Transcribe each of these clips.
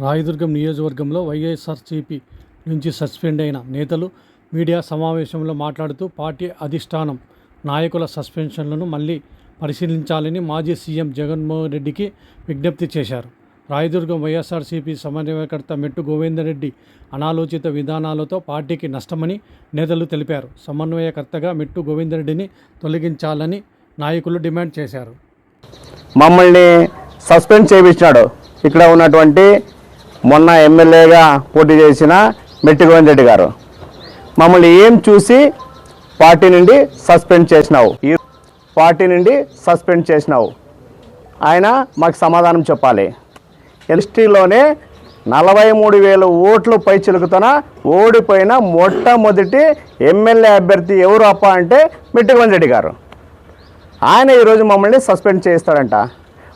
రాయదుర్గం నియోజకవర్గంలో వైఎస్ఆర్సీపీ నుంచి సస్పెండ్ అయిన నేతలు మీడియా సమావేశంలో మాట్లాడుతూ పార్టీ అధిష్టానం నాయకుల సస్పెన్షన్లను మళ్ళీ పరిశీలించాలని మాజీ సీఎం జగన్మోహన్ రెడ్డికి విజ్ఞప్తి చేశారు. రాయదుర్గం వైఎస్ఆర్సీపీ సమన్వయకర్త మెట్టు గోవిందరెడ్డి అనాలోచిత విధానాలతో పార్టీకి నష్టమని నేతలు తెలిపారు. సమన్వయకర్తగా మెట్టు గోవిందరెడ్డిని తొలగించాలని నాయకులు డిమాండ్ చేశారు. మమ్మల్ని సస్పెండ్ చేయించినాడు. ఇక్కడ ఉన్నటువంటి మొన్న ఎమ్మెల్యేగా పోటీ చేసిన మెట్టి గోవింద్ రెడ్డి గారు. మమ్మల్ని ఏం చూసి పార్టీ నుండి సస్పెండ్ చేసినావు? ఈ పార్టీ నుండి సస్పెండ్ చేసినావు? ఆయన మాకు సమాధానం చెప్పాలి. ఎస్టీలోనే నలభై మూడు వేల ఓట్లు పై చిలుకుతున్న ఓడిపోయిన మొట్టమొదటి ఎమ్మెల్యే అభ్యర్థి ఎవరు అప్ప అంటే మెట్టి రెడ్డి గారు. ఆయన ఈరోజు మమ్మల్ని సస్పెండ్ చేస్తాడంట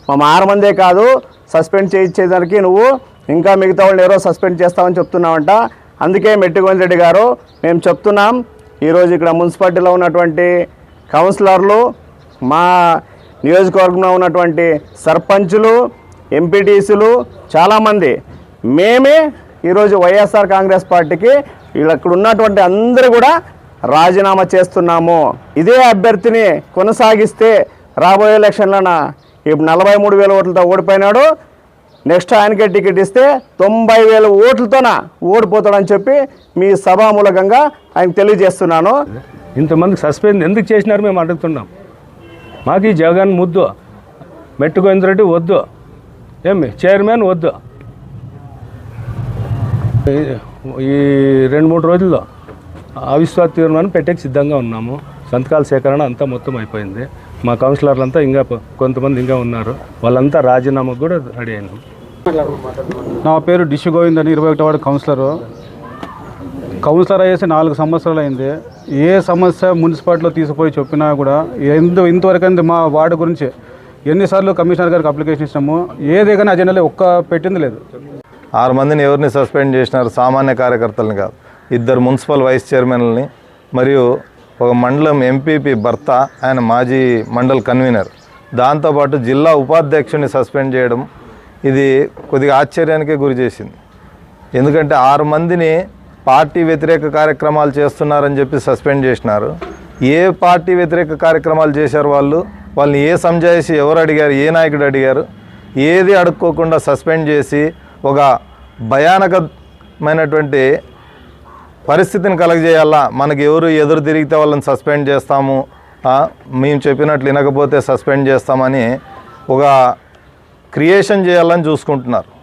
మా ఆరు మందే కాదు సస్పెండ్ చేయించేదానికి నువ్వు ఇంకా మిగతా వాళ్ళని ఎవరో సస్పెండ్ చేస్తామని చెప్తున్నామంట. అందుకే మెట్టిగోవింద్ రెడ్డి గారు మేము చెప్తున్నాం ఈరోజు ఇక్కడ మున్సిపాలిటీలో ఉన్నటువంటి కౌన్సిలర్లు మా నియోజకవర్గంలో ఉన్నటువంటి సర్పంచులు ఎంపీటీసీలు చాలామంది. మేమే ఈరోజు వైఎస్ఆర్ కాంగ్రెస్ పార్టీకి వీళ్ళు అక్కడ ఉన్నటువంటి అందరూ కూడా రాజీనామా చేస్తున్నాము. ఇదే అభ్యర్థిని కొనసాగిస్తే రాబోయే ఎలక్షన్లోన ఇప్పుడు నలభై మూడు వేల ఓట్లతో ఓడిపోయినాడు. నెక్స్ట్ ఆయనకే టికెట్ ఇస్తే తొంభై వేల ఓట్లతోన ఓడిపోతాడని చెప్పి మీ సభామూలకంగా ఆయన తెలియజేస్తున్నాను. ఇంతమందికి సస్పెండ్ ఎందుకు చేసినారు మేము అడుగుతున్నాం. మాకు ఈ జగన్ ముద్దు మెట్టు వద్దు. ఏమి చైర్మన్ వద్దు. ఈ- రెండు మూడు రోజుల్లో అవిశ్వాస తీర్మానం పెట్టేకి సిద్ధంగా ఉన్నాము. సంతకాల సేకరణ అంతా మొత్తం అయిపోయింది. మా కౌన్సిలర్లంతా ఇంకా కొంతమంది ఇంకా ఉన్నారు. వాళ్ళంతా రాజీనామాకు కూడా రెడీ అయినాం. నా పేరు డిష్ గోవింద్ అని ఇరవై ఒకటో వార్డు కౌన్సిలరు. కౌన్సిలర్ అయ్యేసి నాలుగు సంవత్సరాలు అయింది. ఏ సమస్య మున్సిపాలిటీలో తీసుకుపోయి చెప్పినా కూడా ఎందు ఇంతవరకు అయింది మా వార్డు గురించి ఎన్నిసార్లు కమిషనర్ గారికి అప్లికేషన్ ఇచ్చినాము. ఏది కానీ అజెండాలో ఒక్క పెట్టింది లేదు. ఆరు మందిని ఎవరిని సస్పెండ్ చేసినారు? సామాన్య కార్యకర్తలను కాదు. ఇద్దరు మున్సిపల్ వైస్ చైర్మన్లని మరియు ఒక మండలం ఎంపీపీ భర్త ఆయన మాజీ మండల్ కన్వీనర్. దాంతోపాటు జిల్లా ఉపాధ్యక్షుడిని సస్పెండ్ చేయడం ఇది కొద్దిగా ఆశ్చర్యానికే గురి చేసింది. ఎందుకంటే ఆరు మందిని పార్టీ వ్యతిరేక కార్యక్రమాలు చేస్తున్నారని చెప్పి సస్పెండ్ చేసినారు. ఏ పార్టీ వ్యతిరేక కార్యక్రమాలు చేశారు వాళ్ళు? వాళ్ళని ఏ సంజాయిషి ఎవరు అడిగారు? ఏ నాయకుడు అడిగారు? ఏది అడుక్కోకుండా సస్పెండ్ చేసి ఒక భయానకమైనటువంటి పరిస్థితిని కలగజేయాలా? మనకి ఎవరు ఎదురు తిరిగితే వాళ్ళని సస్పెండ్ చేస్తాము? మేము చెప్పినట్లు వినకపోతే సస్పెండ్ చేస్తామని ఒక క్రియేషన్ చేయాలని చూసుకుంటున్నారు.